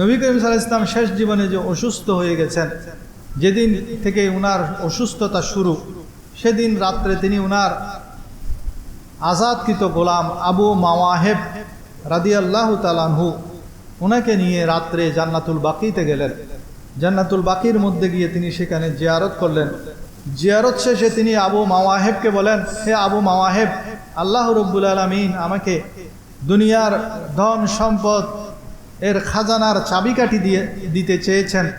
নবী করিম সাল্লাহ ইসলাম শেষ জীবনে যে অসুস্থ হয়ে গেছেন, যেদিন থেকে উনার অসুস্থতা শুরু, সেদিন রাত্রে তিনি উনার আজাদকৃত গোলাম আবু মাওয়াহেব রাদিয়াল্লাহু তালানহু ওনাকে নিয়ে রাত্রে জান্নাতুল বাকিতে গেলেন। জান্নাতুল বাকির মধ্যে গিয়ে তিনি সেখানে জিয়ারত করলেন। জিয়ারত শেষে তিনি আবু মাওয়াহেবকে বলেন, হে আবু মাওয়াহেব, আল্লাহ রব্বুল আলমিন আমাকে দুনিয়ার ধন সম্পদ এর খাজানার চাবিকাঠি দিয়ে, দিতে চেয়েছেন।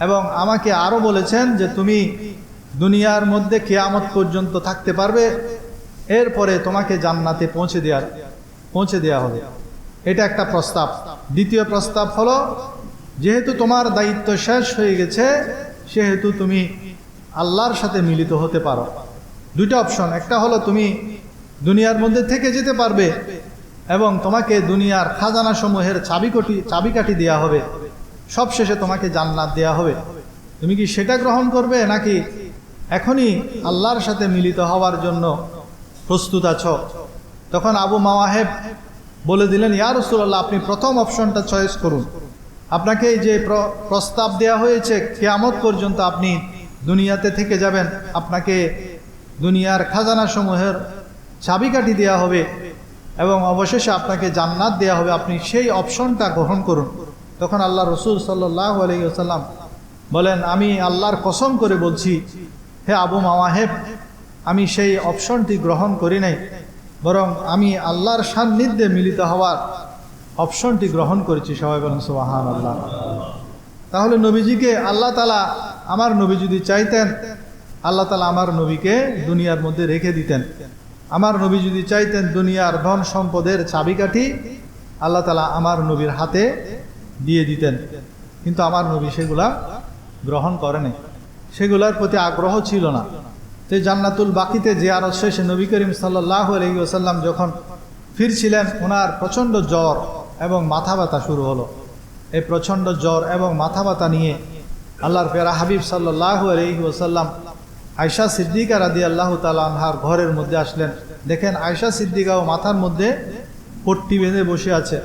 এবং আমাকে আরও বলেছেন যে, তুমি দুনিয়ার মধ্যে কেয়ামত পর্যন্ত থাকতে পারবে। এরপরে তোমাকে জান্নাতে পৌঁছে দেওয়ার পৌঁছে দেওয়া হবে। এটা একটা প্রস্তাব। দ্বিতীয় প্রস্তাব হলো, যেহেতু তোমার দায়িত্ব শেষ হয়ে গেছে, সেহেতু তুমি আল্লাহর সাথে মিলিত হতে পারো। দুইটা অপশন। একটা হলো, তুমি দুনিয়ার মধ্যে থেকে যেতে পারবে এবং তোমাকে দুনিয়ার খাজানা সমূহের চাবিকটি চাবিকাঠি দেওয়া হবে। সবশেষে তোমাকে জান্নাত দেওয়া হবে। তুমি কি সেটা গ্রহণ করবে, নাকি এখনই আল্লাহর সাথে মিলিত হওয়ার জন্য প্রস্তুত আছো? তখন আবু মাওয়াহেব বলে দিলেন, ইয়া রসুল্লাহ আপনি প্রথম অপশনটা চয়েস করুন। আপনাকে এই যে প্র- প্রস্তাব দেওয়া হয়েছে, কেয়ামত পর্যন্ত আপনি দুনিয়াতে থেকে যাবেন। আপনাকে দুনিয়ার খাজানা সমূহের চাবিকাঠি দেওয়া হবে। এবং অবশেষে আপনাকে জান্নাত দেওয়া হবে। আপনি সেই অপশনটা গ্রহণ করুন। তখন আল্লাহ রসুল সাল্লাহ আলহিসাল্লাম বলেন, আমি আল্লাহর কসম করে বলছি, হে আবু মাওয়াহেব, আমি সেই অপশনটি গ্রহণ করি নাই, বরং আমি আল্লাহর সান্নিধ্যে মিলিত হওয়ার অপশনটি গ্রহণ করেছি। সবাই বলেন সোহান আল্লাহ তাহলে নবীজিকে আল্লাহ তালা আমার নবী যদি চাইতেন, আল্লাহ তালা আমার নবীকে দুনিয়ার মধ্যে রেখে দিতেন। আমার নবী যদি চাইতেন দুনিয়ার ধন সম্পদের চাবিকাঠি, আল্লাহ তালা আমার নবীর হাতে দিয়ে দিতেন। কিন্তু আমার নবী সেগুলা গ্রহণ করেনি সেগুলার প্রতি আগ্রহ ছিল না। তো জান্নাতুল বাকিতে যে আরও শেষে নবী করিম সাল্লাহ আলহি ওসাল্লাম যখন ফিরছিলেন, ওনার প্রচণ্ড জ্বর এবং মাথা ব্যথা শুরু হলো। এই প্রচণ্ড জ্বর এবং মাথা ব্যথা নিয়ে আল্লাহর পেরা হাবিব সাল্লাহ আলহি ওসাল্লাম আয়সা সিদ্দিকা রাদি আল্লাহ তালাহার ঘরের মধ্যে আসলেন। দেখেন আয়সা সিদ্দিকাও মাথার মধ্যে পট্টি বেঁধে বসে আছে।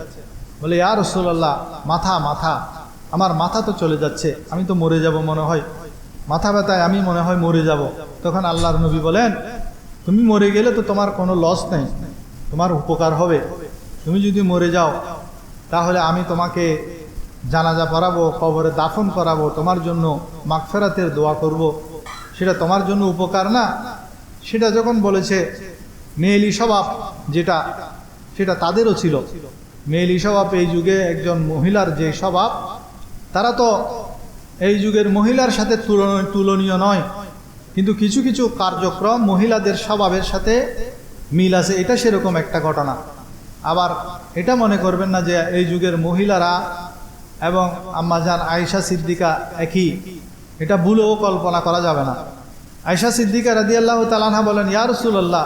বলে, ইয়া রসুল্লাহ মাথা মাথা, আমার মাথা তো চলে যাচ্ছে, আমি তো মরে যাব মনে হয়। মাথা ব্যথায় আমি মনে হয় মরে যাব। তখন আল্লাহর নবী বলেন, তুমি মরে গেলে তো তোমার কোনো লস নেই, তোমার উপকার হবে। তুমি যদি মরে যাও, তাহলে আমি তোমাকে জানাজা পড়াবো, কবরে দাফন করাবো, তোমার জন্য মাগফেরাতের দোয়া করব। সেটা তোমার জন্য উপকার না। সেটা যখন বলেছে, মেয়েলি স্বভাব যেটা, সেটা তাদেরও ছিল। মেয়েলি স্বভাব এই যুগে একজন মহিলার যে স্বভাব, তারা তো এই যুগের মহিলার সাথে তুলন- তুলনীয় নয়। কিন্তু কিছু কিছু কার্যক্রম মহিলাদের স্বভাবের সাথে মিল আছে, এটা সেরকম একটা ঘটনা। আবার এটা মনে করবেন না যে এই যুগের মহিলারা এবং আম্মাজান আয়েশা সিদ্দিকা একই। এটা ভুলেও কল্পনা করা যাবে না। আয়েশা সিদ্দিকা রাদিয়াল্লাহ তালানহা বলেন, ইয়া রসুল্লাহ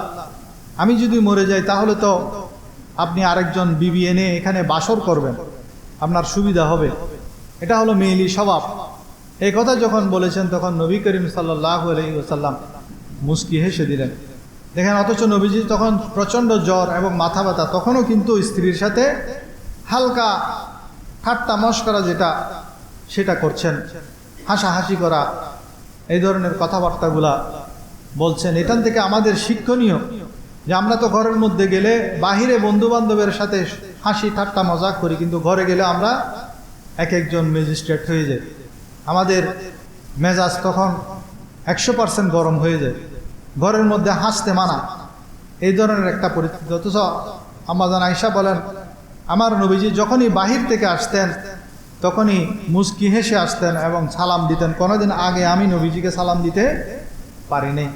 আমি যদি মরে যাই তাহলে তো আপনি আরেকজন বিবি এনে এখানে বাসর করবেন। আপনার সুবিধা হবে। এটা হলো মেয়েলি স্বভাব। এই কথা যখন বলেছেন, তখন নবী করিম সাল্লাহ আলহিসাল্লাম মুস্কি হেসে দিলেন। দেখেন, অথচ নবীজি তখন প্রচণ্ড জ্বর এবং মাথা ব্যথা, তখনও কিন্তু স্ত্রীর সাথে হালকা ঠাট্টা মস্করা যেটা, সেটা করছেন। হাসাহাসি করা, এই ধরনের কথাবার্তাগুলা বলছেন। এখান থেকে আমাদের শিক্ষণীয় যে আমরা তো ঘরের মধ্যে গেলে বাহিরে বন্ধু বান্ধবের সাথে হাসি ঠাট্টা মজাক করি, কিন্তু ঘরে গেলে আমরা এক একজন ম্যাজিস্ট্রেট হয়ে যাই। আমাদের মেজাজ তখন একশো পার্সেন্ট গরম হয়ে যায়। ঘরের মধ্যে হাসতে মানা, এই ধরনের একটা পরিস্থিতি। অথচ আমাদান আয়সা বলেন, আমার নবীজি যখনই বাহির থেকে আসতেন তখনই মুস্কি হেসে আসতেন এবং সালাম দিতেন। কোনোদিন আগে আমি নবীজিকে সালাম দিতে পারি নাই